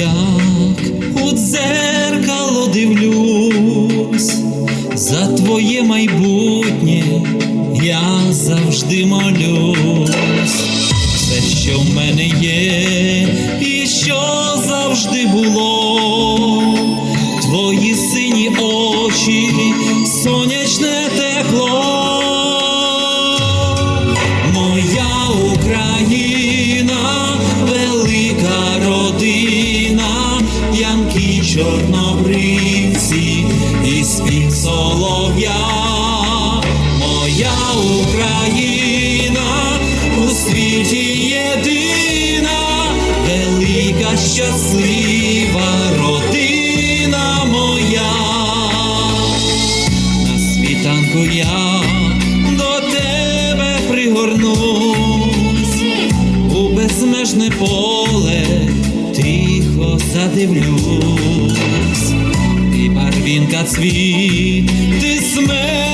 як у дзеркало дивлюсь, за твоє майбутнє я завжди молюсь, все, що в мене є, і що завжди було, твої сині чорнобривці і спів солов'я. Моя Україна у світі єдина, велика щаслива родина моя на світанку я до тебе пригорнусь, у безмежне поле тихо задивлюсь, ти барвінка цвіт, ти смерковий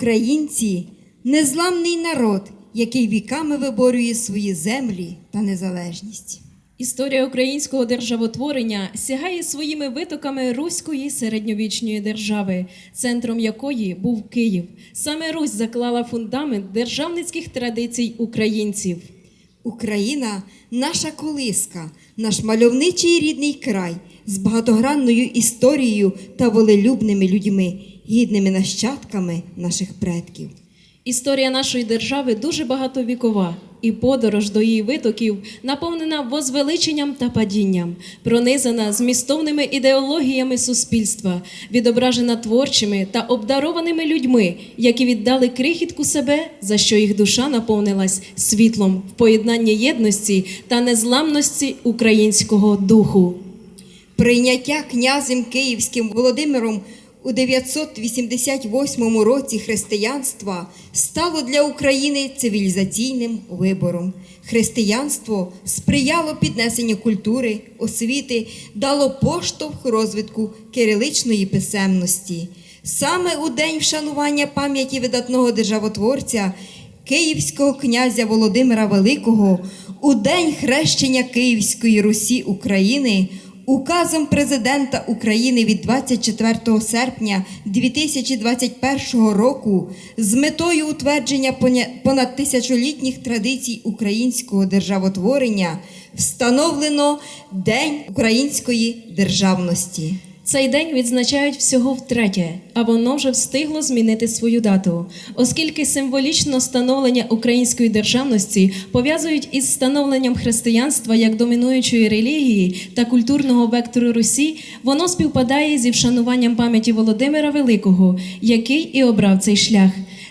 Українці незламний народ, який віками виборює свої землі та незалежність. Історія українського державотворення сягає своїми витоками руської середньовічної держави, центром якої був Київ. Саме Русь заклала фундамент державницьких традицій українців. Україна наша колиска, наш мальовничий рідний край з багатогранною історією та волелюбними людьми, гідними нащадками наших предків. Історія нашої держави дуже багатовікова, і подорож до її витоків наповнена возвеличенням та падінням, пронизана змістовними ідеологіями суспільства, відображена творчими та обдарованими людьми, які віддали крихітку себе, за що їх душа наповнилась світлом в поєднанні єдності та незламності українського духу. Прийняття князем Київським Володимиром у 988 році християнства стало для України цивілізаційним вибором. Християнство сприяло піднесенню культури, освіти, дало поштовх розвитку кириличної писемності. Саме у день вшанування пам'яті видатного державотворця Київського князя Володимира Великого у день хрещення Київської Русі України указом президента України від 24 серпня 2021 року з метою утвердження понад тисячолітніх традицій українського державотворення встановлено День української державності. Цей день відзначають всього втретє, а воно вже встигло змінити свою дату, оскільки символічно становлення української державності пов'язують із становленням християнства як домінуючої релігії та культурного вектору Русі, воно співпадає зі вшануванням пам'яті Володимира Великого, який і обрав цей шлях.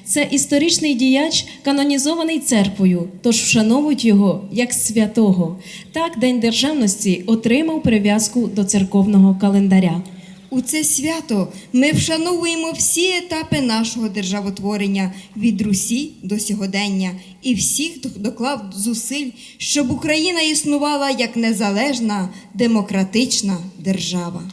Це історичний діяч, канонізований церквою, тож вшановують його як святого. Так, День державності отримав прив'язку до церковного календаря. У це свято ми вшановуємо всі етапи нашого державотворення від Русі до сьогодення і всіх, хто доклав зусиль, щоб Україна існувала як незалежна демократична держава.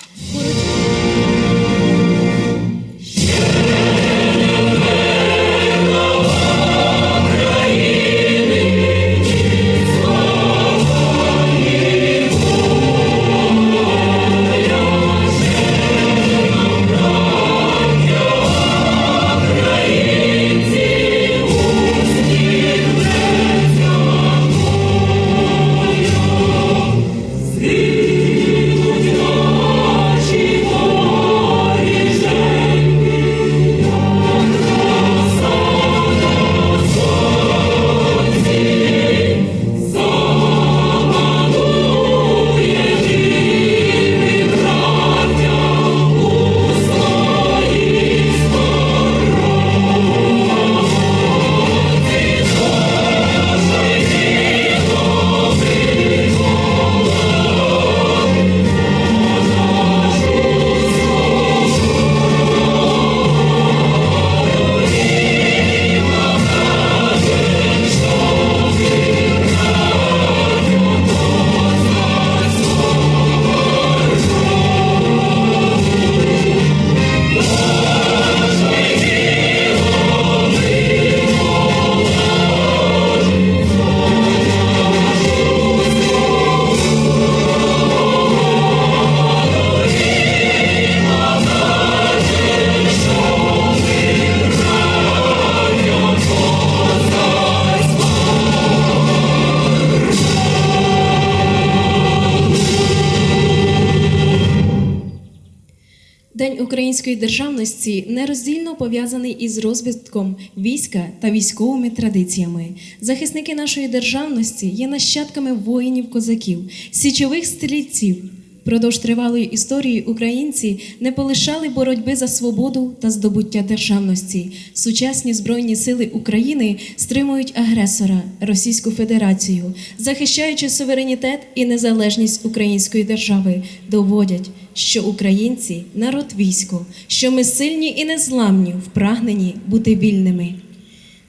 Української державності нероздільно пов'язаний із розвитком війська та військовими традиціями. Захисники нашої державності є нащадками воїнів-козаків, січових стрільців. Продовж тривалої історії українці не полишали боротьби за свободу та здобуття державності. Сучасні збройні сили України стримують агресора Російську Федерацію, захищаючи суверенітет і незалежність української держави, доводять, що українці народ військо, що ми сильні і незламні в прагненні бути вільними.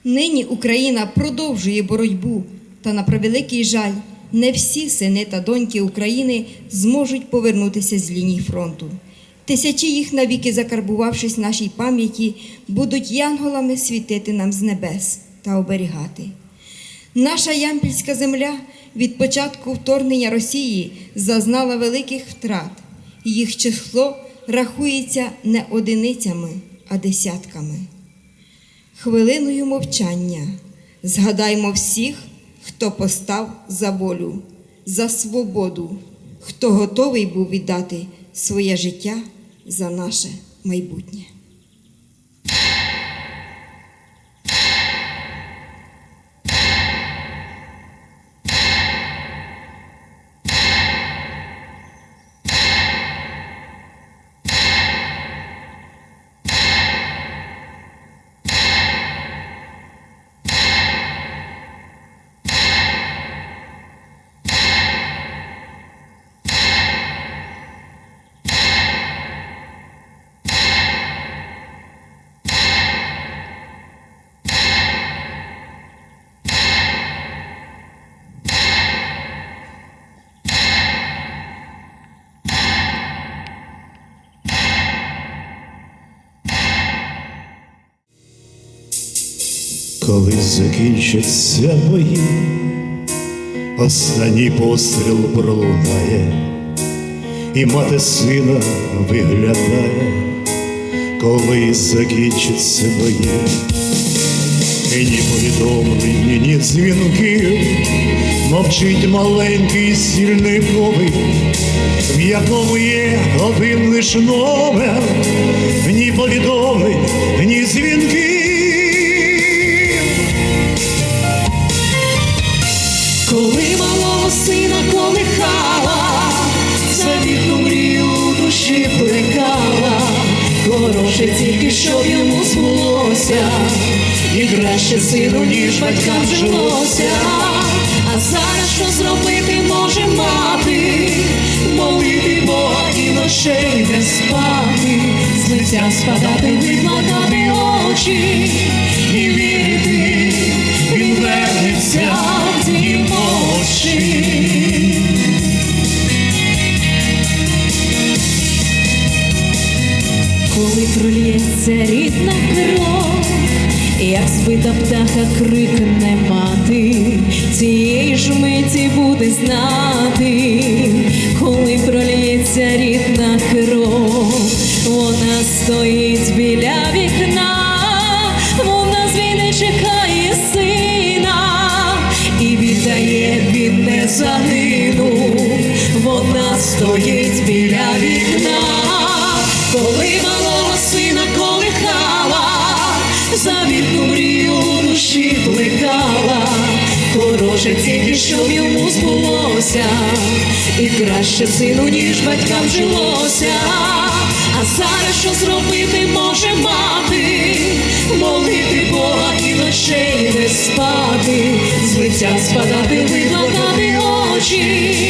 Нині Україна продовжує боротьбу, та на превеликий жаль, не всі сини та доньки України зможуть повернутися з ліній фронту. Тисячі їх, навіки закарбувавшись нашій пам'яті, будуть янголами світити нам з небес та оберігати. Наша ямпільська земля від початку вторгнення Росії зазнала великих втрат. Їх число рахується не одиницями, а десятками. Хвилиною мовчання згадаймо всіх, хто постав за волю, за свободу, хто готовий був віддати своє життя за наше майбутнє. Коли закінчаться бої, останній постріл пролунає, і мати сина виглядає, коли закінчаться бої, і ні повідомлень, ні дзвінків, мовчить маленький стільниковий, в якому є один лиш номер, ні повідомлень, ні дзвінків. Хороше тільки щоб йому збулося, і краще сину, ніж батькам жилося. А зараз що зробити може мати, молити Бога і ночей не спати, з лиця спадати, викладати очі. І буде знати, коли пролється рідна кров, вона стоїть біля вікна, вона з війни чекає сина і віддає він не вона стоїть біля вікна, коли малого сина колихала, завітну мрію душі плекала, хороше тільки щоб йому збулося, і краще сину, ніж батькам жилося. А зараз що зробити може мати, молити Бога і ночей не спати, з лиця спадати, викладати очі